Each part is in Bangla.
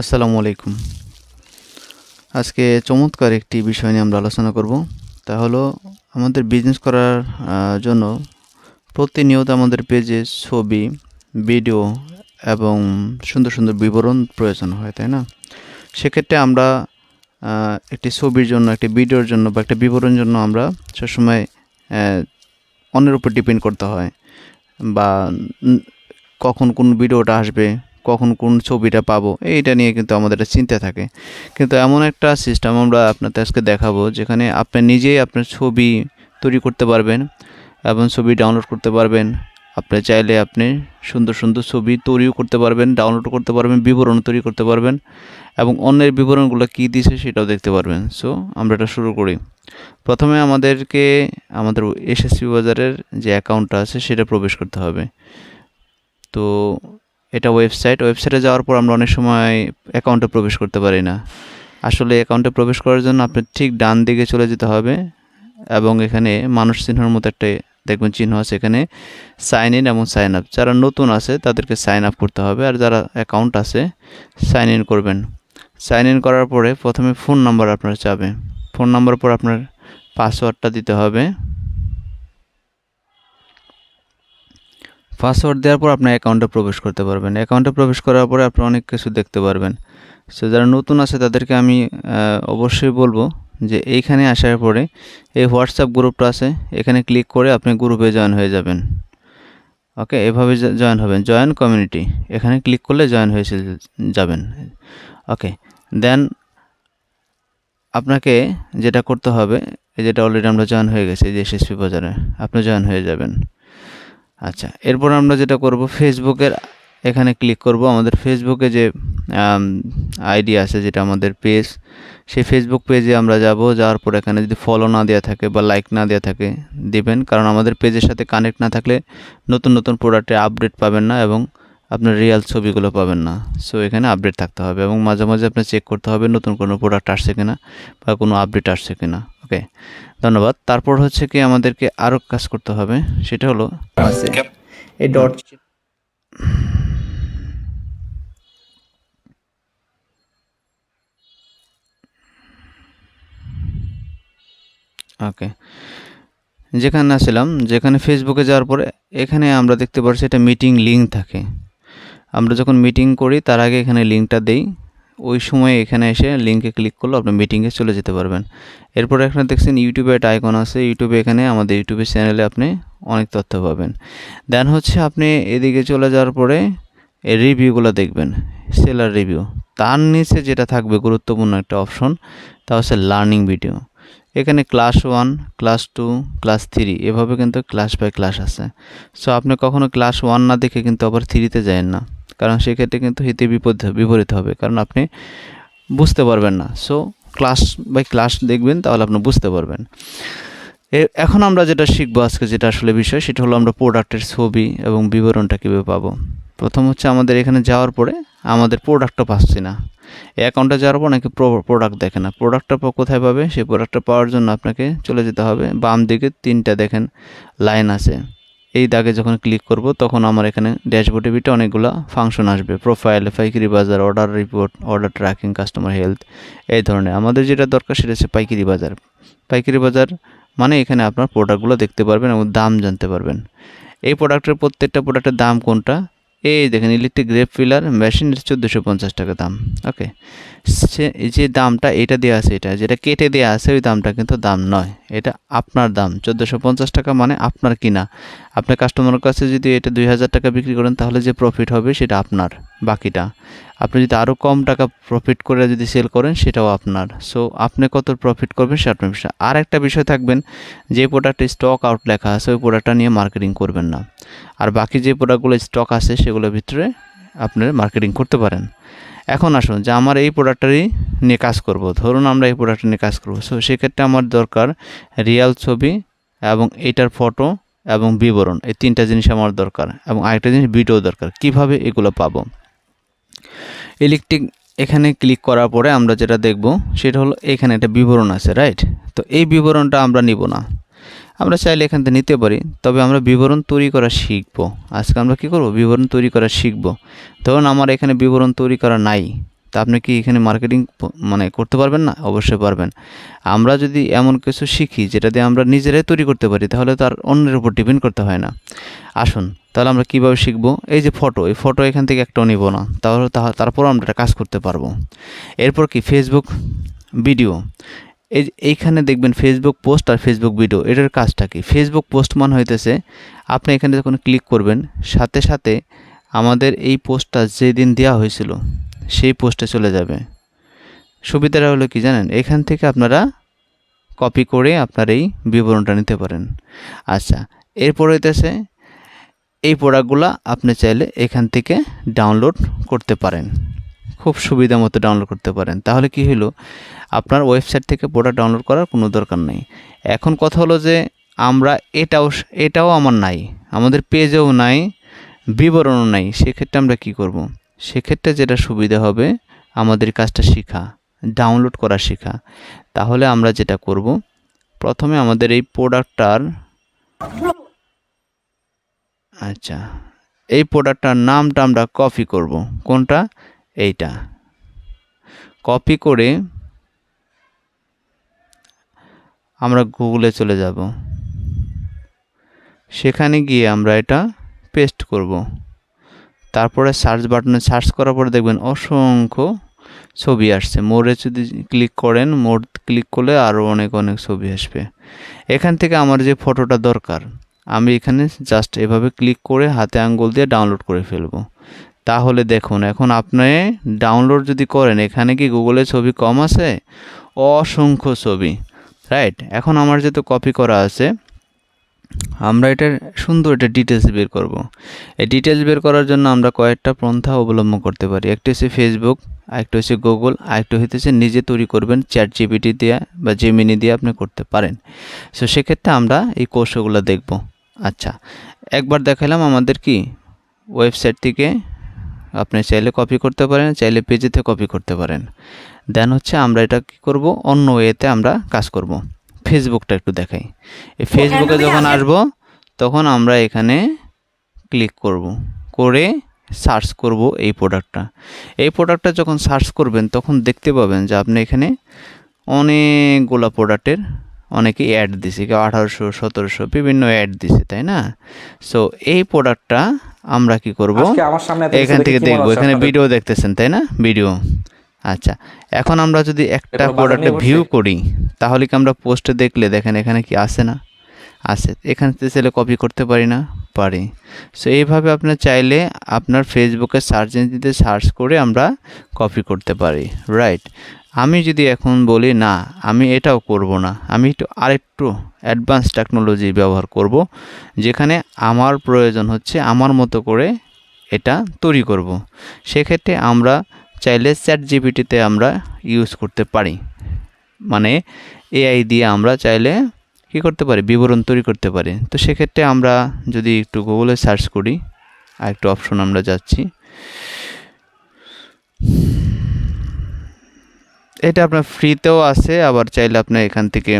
আসসালামু আলাইকুম। আজকে চমৎকার একটি বিষয় নিয়ে আমরা আলোচনা করব। তা হলো, আমাদের বিজনেস করার জন্য প্রতিনিয়ত আমাদের পেজে ছবি ভিডিও এবং সুন্দর সুন্দর বিবরণ প্রয়োজন হয়, তাই না? সেক্ষেত্রে আমরা একটি ছবির জন্য, একটি ভিডিওর জন্য বা একটা বিবরণের জন্য আমরা সবসময় অন্যের উপর ডিপেন্ড করতে হয়। বা কখন কোন ভিডিওটা আসবে কখন কোন ছবিটা পাবো, এইটা নিয়ে কিন্তু আমাদের একটা চিন্তা থাকে। কিন্তু এমন একটা সিস্টেম আমরা আপনাদের আজকে দেখাবো, যেখানে আপনি নিজেই আপনার ছবি তৈরি করতে পারবেন এবং ছবি ডাউনলোড করতে পারবেন। আপনি চাইলে আপনি সুন্দর সুন্দর ছবি তৈরিও করতে পারবেন ডাউনলোড করতে পারবেন, বিবরণ তৈরি করতে পারবেন এবং অন্যের বিবরণগুলো কী দিছে সেটাও দেখতে পারবেন। সো আমরা এটা শুরু করি। প্রথমে আমাদেরকে আমাদের এসএসসি বাজারের যে অ্যাকাউন্টটা আছে সেটা প্রবেশ করতে হবে। তো এটা ওয়েবসাইট ওয়েবসাইটে যাওয়ার পর আমরা অনেক সময় অ্যাকাউন্টে প্রবেশ করতে পারি না। আসলে অ্যাকাউন্টে প্রবেশ করার জন্য আপনার ঠিক ডান দিকে চলে যেতে হবে এবং এখানে মানুষ চিহ্নের মতো একটা দেখবেন চিহ্ন আছে এখানে সাইন ইন এবং সাইন আপ যারা নতুন আছে তাদেরকে সাইন আপ করতে হবে আর যারা অ্যাকাউন্ট আছে সাইন ইন করবেন। সাইন ইন করার পরে প্রথমে ফোন নাম্বার আপনার চাবে। ফোন নাম্বার পর আপনার পাসওয়ার্ডটা দিতে হবে। পাসওয়ার্ড দেওয়ার পর আপনার অ্যাকাউন্টে প্রবেশ করতে পারবেন। অ্যাকাউন্টে প্রবেশ করার পরে আপনি অনেক কিছু দেখতে পারবেন। সো যারা নতুন আছে, তাদেরকে আমি অবশ্যই বলব যে এইখানে আসার পরে এই হোয়াটসঅ্যাপ গ্রুপটা আছে, এখানে ক্লিক করে আপনি গ্রুপে জয়েন হয়ে যাবেন। ওকে এভাবে জয়েন হবেন। জয়েন কমিউনিটি এখানে ক্লিক করলে জয়েন হয়ে যাবেন। ওকে দেন আপনাকে যেটা করতে হবে, এই যেটা অলরেডি আমরা জয়েন হয়ে গেছি, যে এসএসপি বাজারে, আপনি জয়েন হয়ে যাবেন। আচ্ছা এরপর আমরা যেটা করব ফেসবুকের এখানে ক্লিক করব। আমাদের ফেসবুকে যে আইডি আছে, যেটা আমাদের পেজ সেই ফেসবুক পেজে আমরা যাব। যাওয়ার পর এখানে যদি ফলো না দেওয়া থাকে বা লাইক না দেওয়া থাকে, দিবেন। কারণ আমাদের পেজের সাথে কানেক্ট না থাকলে নতুন নতুন প্রোডাক্টের আপডেট পাবেন না এবং আপনার রিয়াল ছবিগুলো পাবেন না। সো এখানে আপডেট থাকতে হবে এবং মাঝে মাঝে আপনার চেক করতে হবে নতুন কোনো প্রোডাক্ট আসছে কিনা বা কোনো আপডেট আসছে কিনা। ওকে ধন্যবাদ। তারপর হচ্ছে কি আমাদেরকে আরও কাজ করতে হবে সেটা হলো এই ডট ওকে যেখানে আসলাম যেখানে ফেসবুকে যাওয়ার পরে এখানে আমরা দেখতে পাচ্ছি এটা মিটিং লিঙ্ক থাকে। আমরা যখন মিটিং করি তার আগে এখানে লিঙ্কটা দেই। ওই সময় এখানে এসে লিঙ্কে ক্লিক করলে আপনি মিটিংয়ে চলে যেতে পারবেন। এরপর এখানে দেখছেন ইউটিউবে একটা আইকন আছে। ইউটিউবে এখানে আমাদের ইউটিউবের চ্যানেলে আপনি অনেক তথ্য পাবেন। দেন হচ্ছে আপনি এদিকে চলে যাওয়ার পরে রিভিউগুলো দেখবেন। সেলার রিভিউ তার নিচে যেটা থাকবে গুরুত্বপূর্ণ একটা অপশন তা হচ্ছে লার্নিং ভিডিও এখানে class one class two class three এভাবে কিন্তু ক্লাস বাই ক্লাস আছে। সো আপনি কখনো ক্লাস ওয়ান না দেখে কিন্তু আবার থ্রিতে যায় না। কারণ সেক্ষেত্রে কিন্তু হিতে বিপদ বিপরীত হবে, কারণ আপনি বুঝতে পারবেন না। সো ক্লাস বাই ক্লাস দেখবেন, তাহলে আপনি বুঝতে পারবেন। এখন আমরা যেটা শিখব আজকে যেটা আসলে বিষয়, সেটা হলো আমরা প্রোডাক্টের ছবি এবং বিবরণটা কীভাবে পাবো। প্রথম হচ্ছে আমাদের এখানে যাওয়ার পরে আমাদের প্রোডাক্টটা পাচ্ছি না। অ্যাকাউন্টে যাওয়ার পর নাকি প্রোডাক্ট দেখে না। প্রোডাক্টটা কোথায় পাবে? সেই প্রোডাক্টটা পাওয়ার জন্য আপনাকে চলে যেতে হবে। বাম দিকে তিনটা দেখেন লাইন আছে। এই দাগে যখন ক্লিক করব, তখন আমার এখানে ড্যাশবোর্ডে বিটে অনেকগুলো ফাংশন আসবে। প্রোফাইল পাইকারি বাজার order report order tracking customer health এই ধরনের। আমাদের যেটা দরকার সেটা হচ্ছে পাইকারি বাজার। পাইকারি বাজার মানে এখানে আপনার প্রোডাক্টগুলো দেখতে পারবেন এবং দাম জানতে পারবেন। এই প্রোডাক্টের প্রত্যেকটা প্রোডাক্টের দাম কোনটা? এই দেখেন ইলেকট্রিক গ্রেপ ফিলার মেশিন চোদ্দোশো পঞ্চাশ টাকা দাম। ওকে সে যে দামটা, এটা দেওয়া আছে এটা, যেটা কেটে দেওয়া আছে, ওই দামটা কিন্তু দাম নয়। এটা আপনার দাম, চোদ্দোশো পঞ্চাশ টাকা মানে আপনার কিনা। আপনি কাস্টমারের কাছে যদি এটা দুই হাজার টাকা বিক্রি করেন, তাহলে যে প্রফিট হবে, সেটা আপনার, বাকিটা। আপনি যদি আরও কম টাকা প্রফিট করে যদি সেল করেন, সেটাও আপনার। সো আপনি কত প্রফিট করবেন, সেটা আপনার বিষয়। আর একটা বিষয় থাকবেন, যে প্রোডাক্টে স্টক আউট লেখা আছে, ওই প্রোডাক্টটা নিয়ে মার্কেটিং করবেন না। আর বাকি যে প্রোডাক্টগুলো স্টক আছে, সেগুলোর ভিতরে আপনার মার্কেটিং করতে পারেন। এখন আসুন, যে আমার এই প্রোডাক্টটারই নিয়ে কাজ করব। ধরুন আমরা এই প্রোডাক্টটা নিয়ে কাজ করব। সো সেক্ষেত্রে আমার দরকার রিয়াল ছবি এবং এটার ফটো এবং বিবরণ। এই তিনটা জিনিস আমার দরকার এবং আরেকটা জিনিস ভিডিও দরকার। কীভাবে এগুলো পাবো? ইলেকট্রিক এখানে ক্লিক করার পরে আমরা যেটা দেখব, সেটা হলো এখানে একটা বিবরণ আছে রাইট তো এই বিবরণটা আমরা নিব না। আমরা চাইলে এখান থেকে নিতে পারি। তবে আমরা বিবরণ তৈরি করা শিখব। আজকে আমরা কি করব? বিবরণ তৈরি করা শিখব। ধরুন আমার এখানে বিবরণ তৈরি করা নাই। তা আপনি কি এখানে মার্কেটিং মানে করতে পারবেন না? অবশ্যই পারবেন। আমরা যদি এমন কিছু শিখি যেটা দিয়ে আমরা নিজেরাই তৈরি করতে পারি, তাহলে তার অন্যের উপর ডিপেন্ড করতে হয় না। আসুন, তাহলে আমরা কীভাবে শিখব? এই যে ফটো এই ফটো এখান থেকে একটাও নিব না। তাহলে তারপর আমরা কাজ করতে পারব। এরপর কি? ফেসবুক ভিডিও এই, এইখানে দেখবেন ফেসবুক পোস্ট আর ফেসবুক ভিডিও এটার কাজটা কি? ফেসবুক পোস্ট মানে হইতেছে, আপনি এখানে যখন ক্লিক করবেন, সাথে সাথে আমাদের এই পোস্টটা যেদিন দেওয়া হয়েছিল, সেই পোস্টে চলে যাবে। সুবিধাটা হলো কি জানেন? এখান থেকে আপনারা কপি করে আপনার এই বিবরণটা নিতে পারেন। আচ্ছা এরপর হইতেছে, এই প্রোডাক্টগুলো আপনি চাইলে এখান থেকে ডাউনলোড করতে পারেন। খুব সুবিধা মতো ডাউনলোড করতে পারেন। তাহলে কি হলো আপনার ওয়েবসাইট থেকে প্রোডাক্ট ডাউনলোড করার কোনো দরকার নেই। এখন কথা হলো যে, আমরা এটাও এটাও আমার নাই, আমাদের পেজেও নাই, বিবরণও নাই, সেক্ষেত্রে আমরা কি করব। সেক্ষেত্রে যেটা সুবিধা হবে, আমাদের কাজটা শেখা ডাউনলোড করা শেখা। তাহলে আমরা যেটা করব, প্রথমে আমাদের এই প্রোডাক্টটার আচ্ছা এই প্রোডাক্টটার নামটা আমরা কপি করব। কোনটা? এইটা। কপি করে আমরা গুগলে চলে যাব। সেখানে গিয়ে আমরা এটা পেস্ট করব। তারপরে সার্চ বাটনে সার্চ করার পরে দেখবেন অসংখ্য ছবি আসছে। মোড়ে যদি ক্লিক করেন, মোড় ক্লিক করলে আরও অনেক অনেক ছবি আসবে। এখান থেকে আমার যে ফটোটা দরকার, আমি এখানে জাস্ট এভাবে ক্লিক করে হাতে আঙ্গুল দিয়ে ডাউনলোড করে ফেলব। তাহলে দেখুন, এখন আপনি ডাউনলোড যদি করেন, এখানে কি গুগলে ছবি কম আছে? অসংখ্য ছবি। রাইট এখন আমার যেহেতু কপি করা আছে, আমরা এটার সুন্দর একটা ডিটেলস বের করব। এই ডিটেলস বের করার জন্য আমরা কয়েকটা পন্থা অবলম্বন করতে পারি। একটি হচ্ছে ফেসবুক আরেকটা হচ্ছে গুগল আরেকটা হইতেছে নিজে তৈরি করবেন চ্যাট জিপিটি দিয়ে বা জেমিনি দিয়ে আপনি করতে পারেন। সো সেক্ষেত্রে আমরা এই কৌশলগুলো দেখব। আচ্ছা একবার দেখালাম আমাদের কি? ওয়েবসাইট থেকে আপনি চাইলে কপি করতে পারেন চাইলে পেজেতে কপি করতে পারেন। দেন হচ্ছে আমরা এটা কি করব? অন্য ওয়েতে আমরা কাজ করব। ফেসবুকটা একটু দেখাই। এই ফেসবুকে যখন আসব তখন আমরা এখানে ক্লিক করব। করে সার্চ করব এই প্রোডাক্টটা এই প্রোডাক্টটা যখন সার্চ করবেন তখন দেখতে পাবেন যে আপনি এখানে অনেকগুলো প্রোডাক্টের অনেকে অ্যাড দিছে। কেউ আঠারোশো সতেরোশো বিভিন্ন অ্যাড দিছে তাই না? সো এই প্রোডাক্টটা আমরা কি করব? আজকে আমার সামনে এখান থেকে দেখব। এখানে ভিডিও দেখতেছেন তাই না? ভিডিও আচ্ছা এখন আমরা যদি একটা প্রোডাক্টে ভিউ করি তাহলে কি আমরা পোস্টে দেখলে দেখেন এখানে কি আসে না? আসে এখান থেকে চাইলে কপি করতে পারি না? পারি। সো এইভাবে আপনার চাইলে আপনার ফেসবুকে সার্চ ইঞ্জিনতে সার্চ করে আমরা কপি করতে পারি। রাইট আমি যদি এখন বলি, না, আমি এটাও করব না। আমি একটু আরেকটু অ্যাডভান্স টেকনোলজি ব্যবহার করব, যেখানে আমার প্রয়োজন হচ্ছে আমার মতো করে এটা তৈরি করব। সেক্ষেত্রে আমরা চাইলে চ্যাট জিপিটিতে আমরা ইউজ করতে পারি। মানে এআই দিয়ে আমরা চাইলে কী করতে পারি? বিবরণ তৈরি করতে পারি। তো সেক্ষেত্রে আমরা যদি একটু গুগলে সার্চ করি আর একটু অপশন আমরা যাচ্ছি। এটা আপনার ফ্রিতেও আছে, আবার চাইলে আপনি এখান থেকে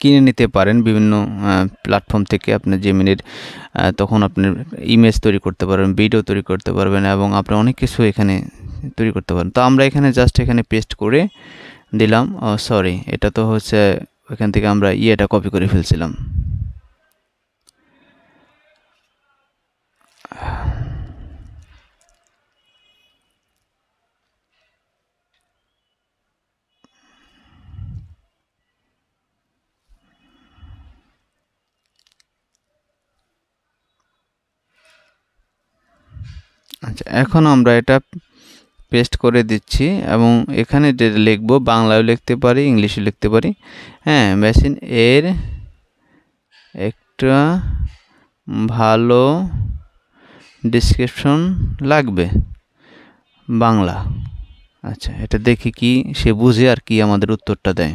কিনে নিতে পারেন বিভিন্ন প্ল্যাটফর্ম থেকে আপনি জেমিনির তখন আপনি ইমেজ তৈরি করতে পারবেন ভিডিও তৈরি করতে পারবেন এবং আপনি অনেক কিছু এখানে তৈরি করতে পারেন। তো আমরা এখানে জাস্ট এখানে পেস্ট করে দিলাম সরি এটা তো হচ্ছে ওইখান থেকে আমরা ইয়েটা কপি করে ফেলছিলাম। আচ্ছা এখন আমরা এটা পেস্ট করে দিচ্ছি এবং এখানে যেটা লিখব বাংলায় লিখতে পারি ইংলিশে লিখতে পারি। হ্যাঁ মেশিন এর একটা ভালো ডিসক্রিপশন লাগবে, বাংলা। আচ্ছা এটা দেখি কি সে বুঝে আর কি আমাদের উত্তরটা দেয়।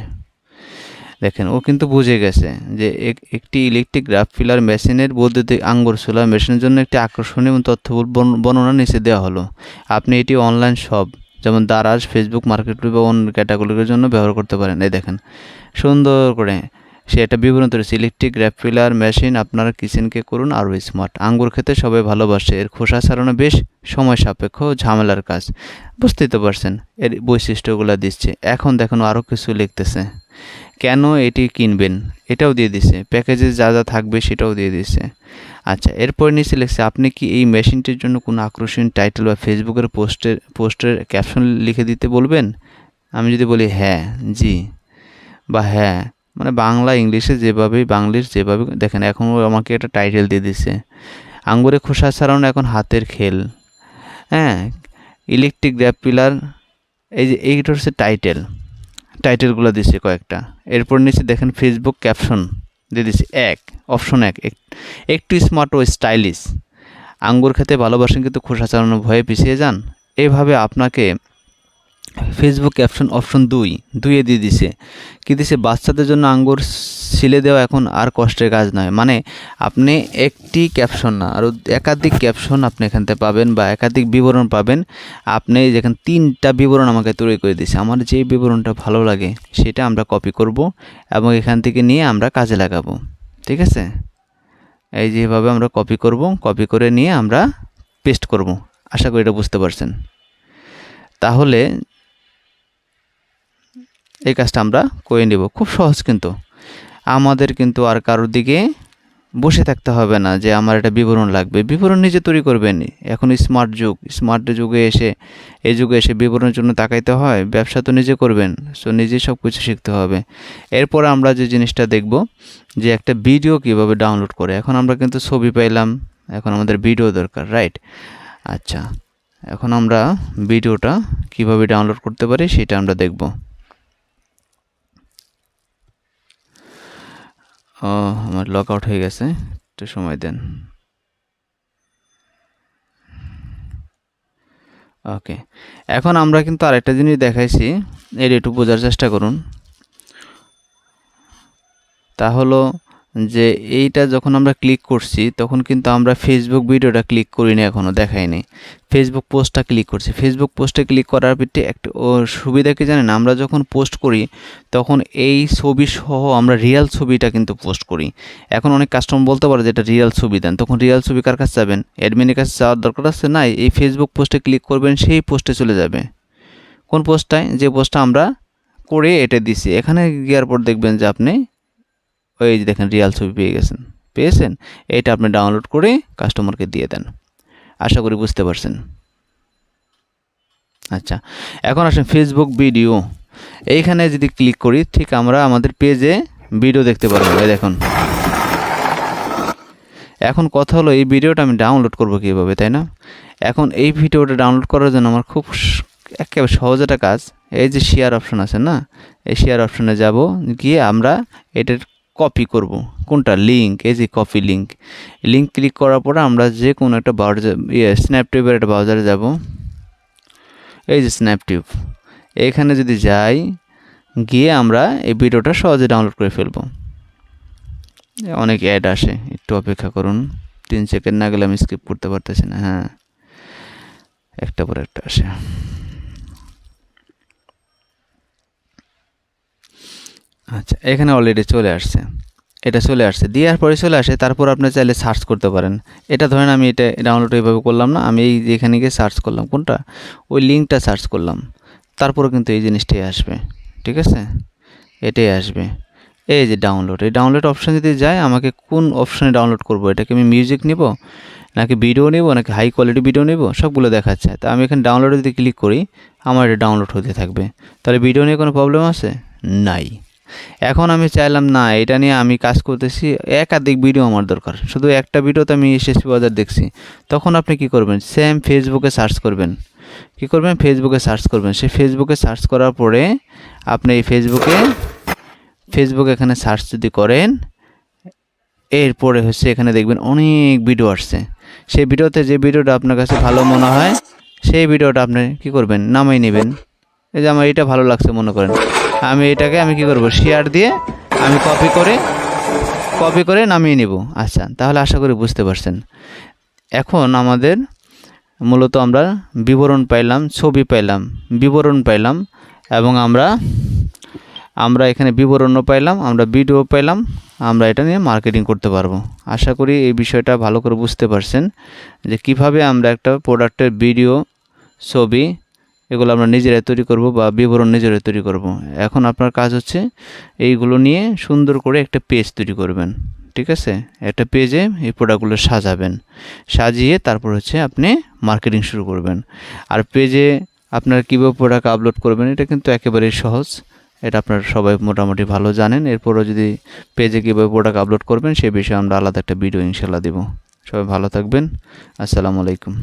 দেখেন, ও কিন্তু বুঝে গেছে যে এক- একটি ইলেকট্রিক গ্রাফ ফিলার মেশিনের বৈদ্যুতিক আঙ্গুর সোলা মেশিনের জন্য একটি আকর্ষণীয় এবং বর্ণ- বর্ণনা নিচে দেওয়া হলো। আপনি এটি অনলাইন শপ যেমন দারাজ ফেসবুক মার্কেট বা অন্য ক্যাটাগরির জন্য ব্যবহার করতে পারেন। এই দেখেন, সুন্দর করে সে একটা বিবরণ তৈরি ইলেকট্রিক র্যাপিলার মেশিন আপনার কিচেনকে করুন আরও স্মার্ট আঙ্গুর খেতে সবাই ভালোবাসে, এর খোসা ছাড়ানো বেশ সময় সাপেক্ষ ঝামেলার কাজ। বুঝতেই তো পারছেন, এর বৈশিষ্ট্যগুলো দিচ্ছে। এখন দেখুন আরও কিছু লিখতেছে। কেন এটি কিনবেন? এটাও দিয়ে দিছে। প্যাকেজে যা যা থাকবে সেটাও দিয়ে দিছে। আচ্ছা এরপর নিচে লিখছে, আপনি কি এই মেশিনটির জন্য কোনো আকর্ষণীয় টাইটেল বা ফেসবুকের পোস্টের পোস্টের ক্যাপশন লিখে দিতে বলবেন? আমি যদি বলি হ্যাঁ জি। বা হ্যাঁ। মানে বাংলা, ইংলিশে যেভাবে বাংলিশ যেভাবে, দেখেন এখন আমাকে একটা টাইটেল দিয়ে দিছে। আঙ্গুরে খোসা ছাড়ানো এখন হাতের খেল। হ্যাঁ ইলেকট্রিক গ্র্যাপ পিলার, এই যে, এইটা হচ্ছে টাইটেল। টাইটেলগুলো দিচ্ছে কয়েকটা। এরপর নিচে দেখেন ফেসবুক ক্যাপশন দিয়ে দিচ্ছে এক অপশন এক- একটু স্মার্ট ও স্টাইলিশ আঙ্গুর খেতে ভালোবাসেন কিন্তু খোসা চালানো ভয়ে পিছিয়ে যান। এভাবে আপনাকে ফেসবুক ক্যাপশন অপশন দুই, দুইয়ে দিয়ে দিছে। কি দিছে? বাচ্চাদের জন্য আঙ্গুর ছিলে দেওয়া এখন আর কষ্টের কাজ নয়। মানে আপনি একটি ক্যাপশন না আরও একাধিক ক্যাপশন আপনি এখান থেকে পাবেন বা একাধিক বিবরণ পাবেন। আপনি যেখানে তিনটা বিবরণ আমাকে তৈরি করে দিছে। আমার যে বিবরণটা ভালো লাগে সেটা আমরা কপি করব এবং এখান থেকে নিয়ে আমরা কাজে লাগাবো। ঠিক আছে? এই যেভাবে আমরা কপি করব কপি করে নিয়ে আমরা পেস্ট করব। আশা করি এটা বুঝতে পারছেন। তাহলে এই কাজটা আমরা করে নেব। খুব সহজ কিন্তু। আমাদের কিন্তু আর কারোর দিকে বসে থাকতে হবে না যে আমার একটা বিবরণ লাগবে। বিবরণ নিজে তৈরি করবেন। এখন স্মার্ট যুগ। স্মার্ট যুগে এসে, এই যুগে এসে বিবরণের জন্য তাকাইতে হয়। ব্যবসা তো নিজে করবেন। সো নিজে সব কিছু শিখতে হবে। এরপর আমরা যে জিনিসটা দেখব, যে একটা ভিডিও কীভাবে ডাউনলোড করে। এখন আমরা কিন্তু ছবি পাইলাম। এখন আমাদের ভিডিও দরকার রাইট আচ্ছা। এখন আমরা ভিডিওটা কীভাবে ডাউনলোড করতে পারি সেটা আমরা দেখব। ও, আমার লক আউট হয়ে গেছে। একটু সময় দেন। ওকে, এখন আমরা কিন্তু আরেকটা জিনিস দেখাইছি। এর একটু বোঝার চেষ্টা করুন। তা হলো যে এইটা যখন আমরা ক্লিক করছি, তখন কিন্তু আমরা ফেসবুক ভিডিওটা ক্লিক করিনি এখনও দেখাইনি। ফেসবুক পোস্টটা ক্লিক করছি। ফেসবুক পোস্টে ক্লিক করার পিঠে একটা সুবিধা কি জানেন? আমরা যখন পোস্ট করি, তখন এই ছবি সহ আমরা রিয়েল ছবিটা কিন্তু পোস্ট করি। এখন অনেক কাস্টমার বলতে পারে যে এটা রিয়েল ছবি দেন, তখন রিয়েল ছবি কার কাছে যাবেন? অ্যাডমিনের কাছে যাওয়ার দরকার আছে? নাই, এই ফেসবুক পোস্টে ক্লিক করবেন, সেই পোস্টে চলে যাবে। কোন পোস্টটায় যে পোস্টটা আমরা করে এটা দিছি। এখানে গিয়ার পর দেখবেন যে আপনি ওই যে দেখেন রিয়াল ছবি পেয়ে গেছেন। পেয়েছেন? এটা আপনি ডাউনলোড করে কাস্টমারকে দিয়ে দেন। আশা করি বুঝতে পারছেন। আচ্ছা এখন আসেন ফেসবুক ভিডিও এইখানে যদি ক্লিক করি, ঠিক আমরা আমাদের পেজে ভিডিও দেখতে পারব। এই দেখুন। এখন কথা হলো, এই ভিডিওটা আমি ডাউনলোড করব কীভাবে, তাই না? এখন এই ভিডিওটা ডাউনলোড করার জন্য আমার খুব একেবারে সহজ একটা কাজ। এই যে শেয়ার অপশন আছে না? এই শেয়ার অপশনে যাব, গিয়ে আমরা এটার কপি করব। কোনটা? লিঙ্ক এই যে কপি লিঙ্ক লিঙ্ক ক্লিক করার পরে আমরা যে কোনো একটা ব্রাউজার ইয়ে স্ন্যাপটিউবের একটা ব্রাউজারে যাব। এই যে স্ন্যাপটিউব এখানে যদি যাই, গিয়ে আমরা এই ভিডিওটা সহজে ডাউনলোড করে ফেলব। অনেক অ্যাড আসে, একটু অপেক্ষা করুন। তিন সেকেন্ড না গেলে আমি স্কিপ করতে পারতেছি না হ্যাঁ। একটা পর একটা আসে। আচ্ছা এখানে অলরেডি চলে আসছে। এটা চলে আসছে। দেওয়ার পরে চলে আসে, তারপর আপনি চাইলে সার্চ করতে পারেন। এটা ধরেন আমি এটা ডাউনলোড এইভাবে করলাম না, আমি এই এখানে গিয়ে সার্চ করলাম, কোনটা? ওই লিঙ্কটা সার্চ করলাম। তারপরে কিন্তু এই জিনিসটাই আসবে, ঠিক আছে? এটাই আসবে। এই যে ডাউনলোড এই ডাউনলোড অপশান যদি যায়, আমাকে কোন অপশানে ডাউনলোড করব? এটাকে আমি মিউজিক নিব? নাকি ভিডিও নেব? নাকি হাই কোয়ালিটি ভিডিও নেব? সবগুলো দেখাচ্ছে। তা আমি এখানে ডাউনলোডে যদি ক্লিক করি, আমার এটা ডাউনলোড হতে থাকবে। তাহলে ভিডিও নিয়ে কোনো প্রবলেম আছে? নাই। এখন আমি চাইলাম, না, এটা নিয়ে আমি কাজ করতেছি, একাধিক ভিডিও আমার দরকার। শুধু একটা ভিডিওতে আমি এসএসপি বাজার দেখছি। তখন আপনি কি করবেন? সেম ফেসবুকে সার্চ করবেন। কি করবেন? ফেসবুকে সার্চ করবেন। সেই ফেসবুকে সার্চ করার পরে আপনি এই ফেসবুকে ফেসবুক এখানে সার্চ যদি করেন, এরপরে হচ্ছে এখানে দেখবেন অনেক ভিডিও আসছে। সেই ভিডিওতে যে ভিডিওটা আপনার কাছে ভালো মনে হয়, সেই ভিডিওটা আপনি কি করবেন? নামাই নেবেন। এই যে আমার এটা ভালো লাগছে মনে করেন। আমি এটাকে আমি কি করব? শেয়ার দিয়ে আমি কপি করে কপি করে নামিয়ে নেব। আচ্ছা তাহলে আশা করি বুঝতে পারছেন। এখন আমাদের মূলত আমরা বিবরণ পাইলাম, ছবি পাইলাম, বিবরণ পাইলাম, এবং আমরা আমরা এখানে বিবরণও পাইলাম, আমরা ভিডিও পাইলাম, আমরা এটা নিয়ে মার্কেটিং করতে পারব। আশা করি এই বিষয়টা ভালো করে বুঝতে পারছেন যে কীভাবে আমরা একটা প্রোডাক্টের ভিডিও ছবি এগুলো আমরা নিজেরাই তৈরি করব বা বিবরণ নিজেরাই তৈরি করব। এখন আপনার কাজ হচ্ছে এইগুলো নিয়ে সুন্দর করে একটা পেজ তৈরি করবেন, ঠিক আছে? একটা পেজে এই প্রোডাক্টগুলো সাজাবেন, সাজিয়ে তারপর হচ্ছে আপনি মার্কেটিং শুরু করবেন। আর পেজে আপনার কীভাবে প্রোডাক্ট আপলোড করবেন, এটা কিন্তু একেবারেই সহজ। এটা আপনারা সবাই মোটামুটি ভালো জানেন। এরপরও যদি পেজে কীভাবে প্রোডাক্ট আপলোড করবেন, সে বিষয়ে আমরা আলাদা একটা ভিডিও ইনশাল্লাহ দেবো। সবাই ভালো থাকবেন। আসসালামু আলাইকুম।